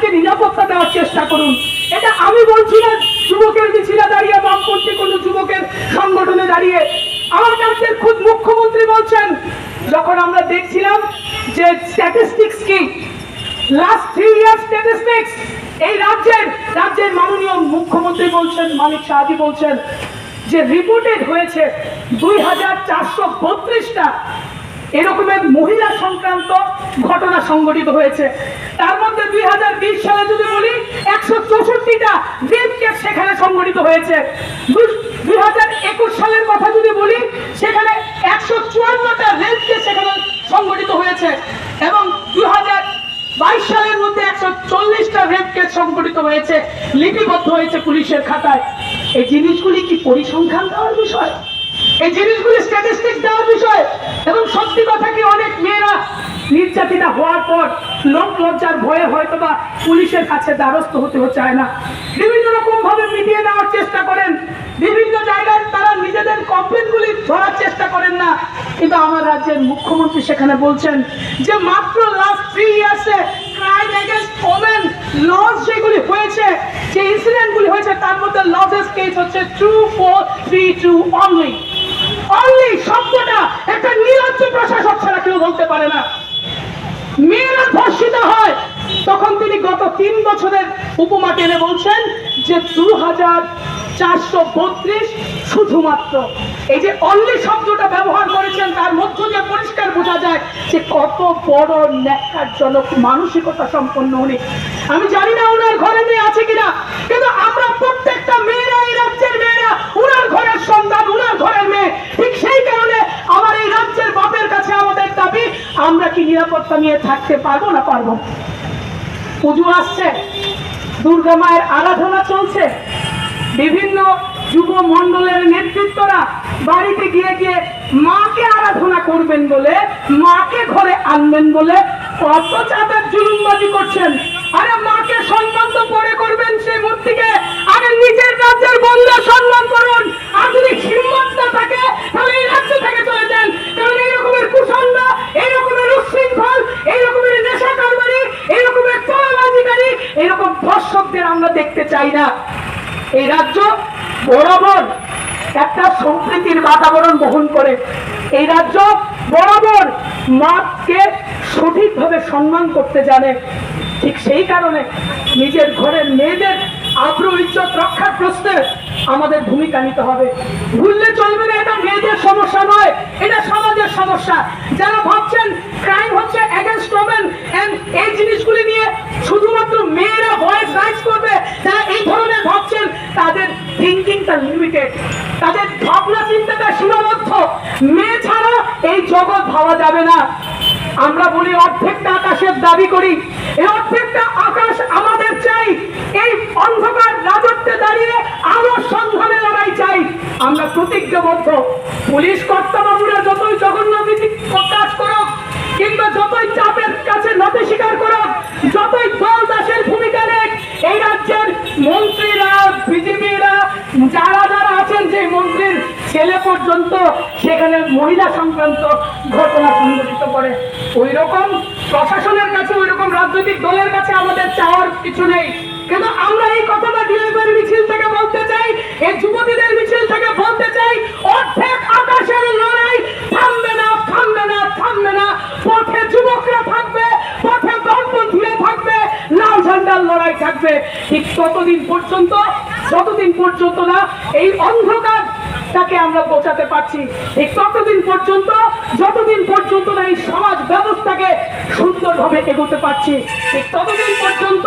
তাদেরকে নিরাপত্তা দেওয়ার চেষ্টা করুন। এটা আমি বলছি না, যুবকের মিছিলে দাঁড়িয়ে বামপন্থী কোনো যুবকের সংগঠনে দাঁড়িয়ে। আমার রাজ্যের খুব মুখ্যমন্ত্রী বলছেন, যখন আমরা দেখছিলাম যে স্ট্যাটিস্টিক্স কি লাস্ট থ্রি ইয়ার স্ট্যাটিস্টিক্স এই রাজ্যের রাজ্যের মাননীয় মুখ্যমন্ত্রী বলছেন, মানিক সাহাজি বলছেন, যে রিপোর্টেড হয়েছে দুই হাজার চারশো বত্রিশটা এরকমের মহিলা সংক্রান্ত ঘটনা সংঘটিত হয়েছে। তার দুই হাজার বিশ সালে যদি বলি, একশো সেখানে সংঘটিত হয়েছে। দুই হাজার একুশ সালের কথা যদি বলি, সেখানে একশো চুয়ান্নটা সেখানে সংঘটিত হয়েছে এবং দুই বাইশ সালের মধ্যে একশো চল্লিশটা রেপ কেস সংঘটিত হয়েছে, লিপিবদ্ধ হয়েছে পুলিশের খাতায়। এই জিনিসগুলি কি পরিসংখ্যান দেওয়ার বিষয়? এই জিনিসগুলি স্ট্যাটিস্টিক দেওয়ার বিষয়? এবং সত্যি কথা কি অনেক মেয়েরা হওয়ার পর লোক লজ্জার ভয়ে হয়তো বা পুলিশের কাছে দ্বারস্থ হতে চায় না। বিভিন্ন রকম ভাবে মিটিয়ে নেওয়ার চেষ্টা করেন। বিভিন্ন জায়গায় তারা নিজেদের কমপ্লেনগুলি ধরার চেষ্টা করেন না। কিন্তু আমার রাজ্যের মুখ্যমন্ত্রী সেখানে বলছেন যে মাত্র লাস্ট থ্রি ইয়ার্সে ক্রাইম এগেনস্ট ওমেন লস যেগুলি হয়েছে, যে ইনসিডেন্টগুলি হয়েছে, তার মধ্যে লসেস কেস হচ্ছে two four three two only only শব্দটা একটা নিরজ্জ প্রশাসক ছাড়া কেউ বলতে পারে না। মেয়েরা ধর্ষিত হয়। তখন তিনি গত তিন বছরের উপমা টেনে বলছেন যে দু হাজার চারশো বত্রিশ শুধুমাত্র। এই যে শব্দটা ব্যবহার করেছেন, তার মধ্য দিয়ে পরিষ্কার বোঝা যায় যে কত বড় ন্যাক্কারজনক মানসিকতা সম্পন্ন উনি। আমি জানি না ওনার ঘরে মেয়ে আছে কিনা, কিন্তু আমরা প্রত্যেকটা মেয়েরা এই রাজ্যের মেয়েরা। উনার ঘরের সন্তান, উনার ঘরের মেয়ে ঠিক সেই কারণে আমার এই রাজ্যের বাপের কাছে আমাদের দাবি আমরা কি নিরাপত্তা নিয়ে থাকতে পারব না পারব? পুজো আসছে, দুর্গা মায়ের আরাধনা চলছে। বিভিন্ন যুব মণ্ডলের নেতৃত্বরা বাড়িতে গিয়ে গিয়ে মাকে আরাধনা করবেন বলে, মাকে ঘরে আনবেন বলে কত চাঁদের জুলুমবাজি করছেন। আরে মাকে সম্মান তো পরে করবেন সেই মূর্তিকে। দেখতে চাই না। এই রাজ্য বরাবর একটা সম্প্রীতির বাতাবরণ বহন করে। এই রাজ্য বরাবর মাকে সঠিকভাবে সম্মান করতে জানে। ঠিক সেই কারণে নিজের ঘরের মেয়েদের আগ্রহ ইজ্জত রক্ষার প্রশ্নে আমাদের ভূমিকা নিতে হবে। ভুললে চলবে না, এটা মেয়েদের সমস্যা নয়, এটা সমাজের সমস্যা। যারা ভাবছেন ক্রাইম হচ্ছে এগেনস্ট ওমেন এই জিনিসগুলি নিয়ে শুধুমাত্র মেয়েরা ভয়েস রাইজ করবে যারা এই ধরনের ভাবছেন তাদের থিঙ্কিংটা লিমিটেড তাদের ভাবনা চিন্তাটা সীমাবদ্ধ। মেয়ে ছাড়া এই জগৎ ভাবা যাবে না। আমরা বলি অর্ধেকটা আকাশের দাবি করি। এই অর্ধেকটা আকাশ আমাদের চাই। এই অন্ধকার রাজত্বে দাঁড়িয়ে আলোর সন্ধানে লড়াই চাই। আমরা প্রতিজ্ঞাবদ্ধ। পুলিশ কর্তাবাবুরা যতই জঘন্য কাজ করুক, কিংবা যতই চাপের কাছে নতি স্বীকার করুক, যতই দল দাসের ছেলে পর্যন্ত সেখানে মহিলা সংক্রান্ত ঘটনা সংঘটিত করে। ওই রকম প্রশাসনের কাছে ওই রকম রাজনৈতিক দলের কাছে আমাদের চাওয়ার কিছু নেই। কিন্তু আমরা এই কথাটা ডিএমের মিছিল থেকে বলতে চাই, এই যুবতীদের মিছিল থেকে বলতে চাই, অর্ধেক আকাশের লড়াই থামবে না থামবে না থামবে না। পথে যুবকরা থাকবে, পথে দলপন্থীরা থাকবে, লাল ঝান্ডার লড়াই থাকবে। ঠিক ততদিন পর্যন্ত যতদিন পর্যন্ত না, এই অন্ধকার তাকে আমরা পৌঁছাতে পারছি। এই ততদিন পর্যন্ত, যতদিন পর্যন্ত না এই সমাজ ব্যবস্থাকে সুন্দরভাবে এগোতে পারছি ততদিন পর্যন্ত